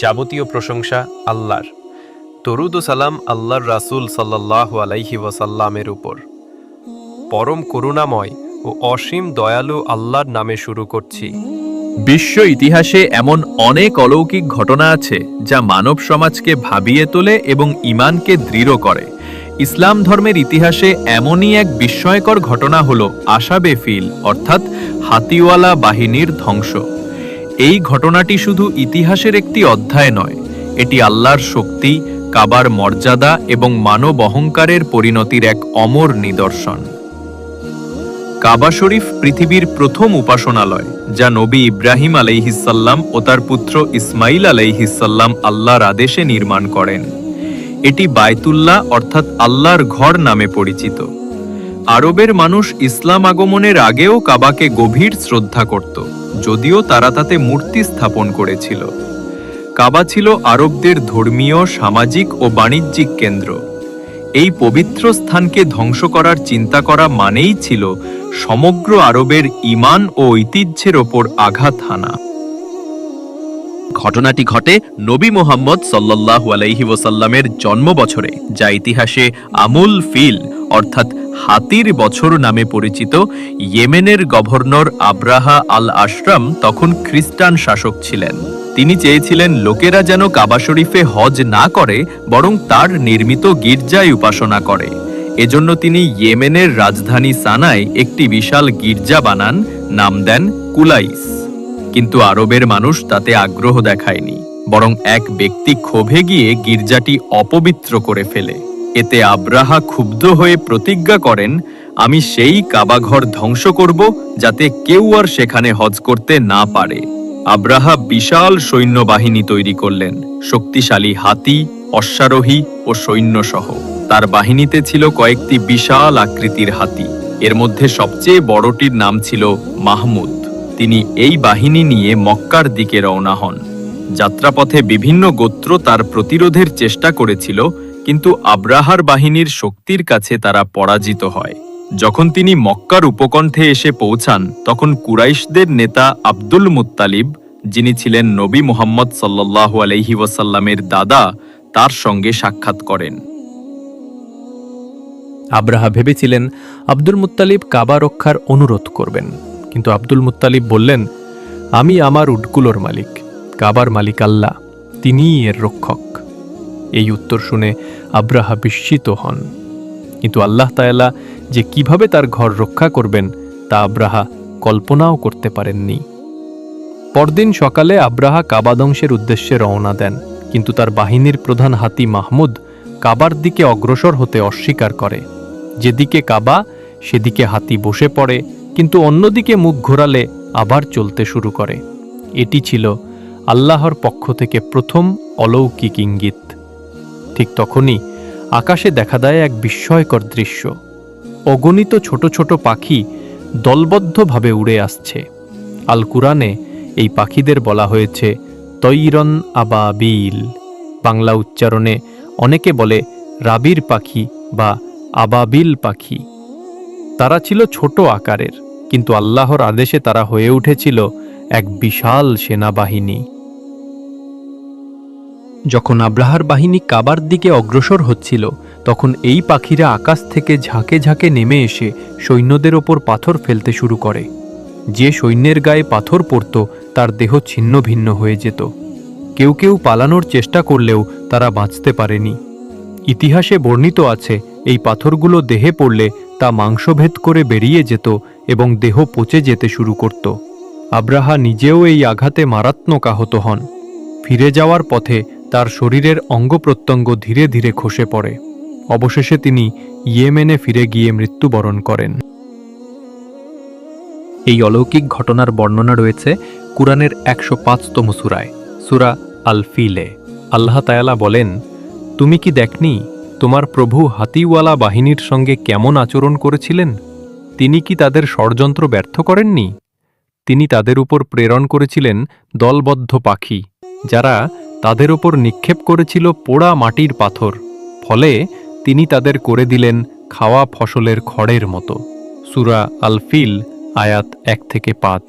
যাবতীয় প্রশংসা আল্লাহর। তরুদ সালাম আল্লাহর রাসূল সাল্লাহ আলাইহি ওয়াসাল্লামের উপর। পরম করুণাময় ও অসীম দয়ালু আল্লাহর নামে শুরু করছি। বিশ্ব ইতিহাসে এমন অনেক অলৌকিক ঘটনা আছে যা মানব সমাজকে ভাবিয়ে তোলে এবং ইমানকে দৃঢ় করে। ইসলাম ধর্মের ইতিহাসে এমনই এক বিস্ময়কর ঘটনা হল আশাবে ফিল, অর্থাৎ হাতিওয়ালা বাহিনীর ধ্বংস। এই ঘটনাটি শুধু ইতিহাসের একটি অধ্যায় নয়, এটি আল্লাহর শক্তি, কাবার মর্যাদা এবং মানব অহংকারের পরিণতির এক অমর নিদর্শন। কাবা শরীফ পৃথিবীর প্রথম উপাসনালয়, যা নবী ইব্রাহিম আলাইহিসাল্লাম ও তার পুত্র ইসমাইল আলাইহিসাল্লাম আল্লাহর আদেশে নির্মাণ করেন। এটি বায়তুল্লাহ অর্থাৎ আল্লাহর ঘর নামে পরিচিত। আরবের মানুষ ইসলাম আগমনের আগেও কাবাকে গভীর শ্রদ্ধা করত। যদিও তারা তাতে মূর্তি স্থাপন করেছিল। কাবা ছিল আরবদের ধর্মীয়, সামাজিক ও বাণিজ্যিক কেন্দ্র। এই পবিত্র স্থানকে ধ্বংস করার চিন্তা করা মানেই ছিল সমগ্র আরবের ইমান ও ঐতিহ্যের ওপর আঘাত হানা। ঘটনাটি ঘটে নবী মোহাম্মদ সাল্লাল্লাহু আলাইহি ওয়াসাল্লামের জন্ম বছরে যা ইতিহাসে আমুল ফিল, অর্থাৎ হাতির বছর নামে পরিচিত ইয়েমেনের গভর্নর আব্রাহা আল আশরাম তখন খ্রিস্টান শাসক ছিলেন। তিনি চেয়েছিলেন লোকেরা যেন কাবা শরীফে হজ না করে, বরং তার নির্মিত গির্জায় উপাসনা করে। এজন্য তিনি ইয়েমেনের রাজধানী সানায় একটি বিশাল গির্জা বানান, নাম দেন কুলাইস। কিন্তু আরবের মানুষ তাতে আগ্রহ দেখায়নি, বরং এক ব্যক্তি ক্ষোভে গিয়ে গির্জাটি অপবিত্র করে ফেলে। এতে আব্রাহা ক্ষুব্ধ হয়ে প্রতিজ্ঞা করেন, আমি সেই কাবাঘর ধ্বংস করব, যাতে কেউ আর সেখানে হজ করতে না পারে। আব্রাহা বিশাল সৈন্যবাহিনী তৈরি করলেন, শক্তিশালী হাতি, অশ্বারোহী ও সৈন্যসহ। তার বাহিনীতে ছিল কয়েকটি বিশাল আকৃতির হাতি। এর মধ্যে সবচেয়ে বড়টির নাম ছিল মাহমুদ। তিনি এই বাহিনী নিয়ে মক্কার দিকে রওনা হন। যাত্রাপথে বিভিন্ন গোত্র তার প্রতিরোধের চেষ্টা করেছিল কিন্তু আব্রাহার বাহিনীর শক্তির কাছে তারা পরাজিত হয়। যখন তিনি মক্কার উপকণ্ঠে এসে পৌঁছান, তখন কুরাইশদের নেতা আব্দুল মুত্তালিব, যিনি ছিলেন নবী মোহাম্মদ সাল্লাল্লাহু আলাইহি ওয়াসাল্লামের দাদা, তার সঙ্গে সাক্ষাৎ করেন। আব্রাহা ভেবেছিলেন আব্দুল মুত্তালিব কাবা রক্ষার অনুরোধ করবেন। কিন্তু আব্দুল মুত্তালিব বললেন, আমি আমার উটগুলোর মালিক, কাবার মালিক আল্লাহ, তিনিই এর রক্ষক। এই উত্তর শুনে আব্রাহা বিস্মিত হন। কিন্তু আল্লাহ তায়ালা যে কীভাবে তার ঘর রক্ষা করবেন, তা আব্রাহা কল্পনাও করতে পারেননি। পরদিন সকালে আব্রাহা কাবাদংশের উদ্দেশ্যে রওনা দেন, কিন্তু তার বাহিনীর প্রধান হাতি মাহমুদ কাবার দিকে অগ্রসর হতে অস্বীকার করে। যেদিকে কাবা, সেদিকে হাতি বসে পড়ে, কিন্তু অন্যদিকে মুখ ঘোরালে আবার চলতে শুরু করে। এটি ছিল আল্লাহর পক্ষ থেকে প্রথম অলৌকিক ইঙ্গিত। ঠিক তখনই আকাশে দেখা দেয় এক বিস্ময়কর দৃশ্য। অগণিত ছোট ছোট পাখি দলবদ্ধভাবে উড়ে আসছে। আল কুরআনে এই পাখিদের বলা হয়েছে তৈরন আবাবিল বাংলা। উচ্চারণে অনেকে বলে রাবির পাখি বা আবাবিল পাখি। তারা ছিল ছোট আকারের, কিন্তু আল্লাহর আদেশে তারা হয়ে উঠেছিল এক বিশাল সেনাবাহিনী। যখন আব্রাহার বাহিনী কাবার দিকে অগ্রসর হচ্ছিল, তখন এই পাখিরা আকাশ থেকে ঝাঁকে ঝাঁকে নেমে এসে সৈন্যদের ওপর পাথর ফেলতে শুরু করে। যে সৈন্যের গায়ে পাথর পড়ত, তার দেহ ছিন্ন ভিন্ন হয়ে যেত। কেউ কেউ পালানোর চেষ্টা করলেও তারা বাঁচতে পারেনি। ইতিহাসে বর্ণিত আছে, এই পাথরগুলো দেহে পড়লে তা মাংসভেদ করে বেরিয়ে যেত এবং দেহ পচে যেতে শুরু করত। আব্রাহা নিজেও এই আঘাতে মারাত্মক আহত হন। ফিরে যাওয়ার পথে তার শরীরের অঙ্গ প্রত্যঙ্গ ধীরে ধীরে খসে পড়ে। অবশেষে তিনি ইয়েমেনে ফিরে গিয়ে মৃত্যুবরণ করেন। এই অলৌকিক ঘটনার বর্ণনা রয়েছে কুরআনের একশো পাঁচতম সুরায়, সুরা আল ফিলে আল্লাহ তায়ালা বলেন, তুমি কি দেখনি, তোমার প্রভু হাতিওয়ালা বাহিনীর সঙ্গে কেমন আচরণ করেছিলেন? তিনি কি তাদের ষড়যন্ত্র ব্যর্থ করেননি? তিনি তাদের উপর প্রেরণ করেছিলেন দলবদ্ধ পাখি, যারা তাদের ওপর নিক্ষেপ করেছিল পোড়া মাটির পাথর, ফলে তিনি তাদের করে দিলেন খাওয়া ফসলের খড়ের মতো। সুরা আলফিল, আয়াত এক থেকে পাঁচ।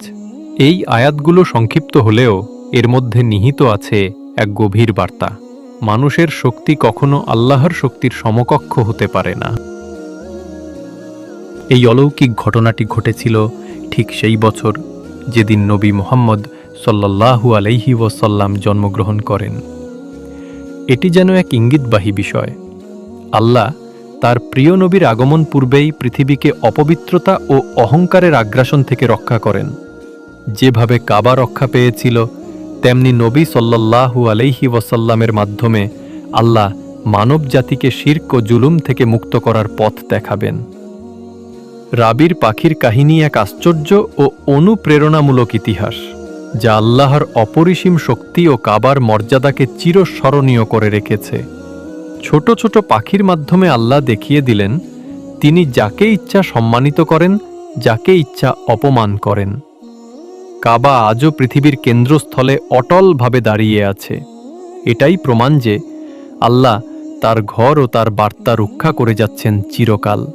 এই আয়াতগুলো সংক্ষিপ্ত হলেও এর মধ্যে নিহিত আছে এক গভীর বার্তা। মানুষের শক্তি কখনো আল্লাহর শক্তির সমকক্ষ হতে পারে না। এই অলৌকিক ঘটনাটি ঘটেছিল ঠিক সেই বছর যেদিন নবী মোহাম্মদ সাল্লাল্লাহু আলাইহি ওয়াসাল্লাম জন্মগ্রহণ করেন। এটি যেন এক ইঙ্গিতবাহী বিষয়। আল্লাহ তার প্রিয় নবীর আগমন পূর্বেই পৃথিবীকে অপবিত্রতা ও অহংকারের আগ্রাসন থেকে রক্ষা করেন। যেভাবে কাবা রক্ষা পেয়েছিল, তেমনি নবী সাল্লাল্লাহু আলাইহি ওয়াসাল্লামের মাধ্যমে আল্লাহ মানব জাতিকে শির্ক ও জুলুম থেকে মুক্ত করার পথ দেখাবেন। রাবির পাখির কাহিনী এক আশ্চর্য ও অনুপ্রেরণামূলক ইতিহাস। যা আল্লাহর অপরিসীম শক্তি ও কাবার মর্যাদাকে চিরস্মরণীয় করে রেখেছে। ছোট ছোট পাখির মাধ্যমে আল্লাহ দেখিয়ে দিলেন, তিনি যাকে ইচ্ছা সম্মানিত করেন, যাকে ইচ্ছা অপমান করেন। কাবা আজও পৃথিবীর কেন্দ্রস্থলে অটলভাবে দাঁড়িয়ে আছে। এটাই প্রমাণ যে আল্লাহ তার ঘর ও তার বার্তা রক্ষা করে যাচ্ছেন চিরকাল।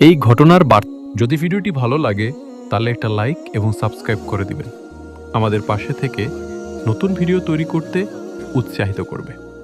এই ঘটনার বার্তা যদি ভিডিওটি ভালো লাগে, তাহলে একটা লাইক এবং সাবস্ক্রাইব করে দিবেন। আমাদের পাশে থেকে নতুন ভিডিও তৈরি করতে উৎসাহিত করবে।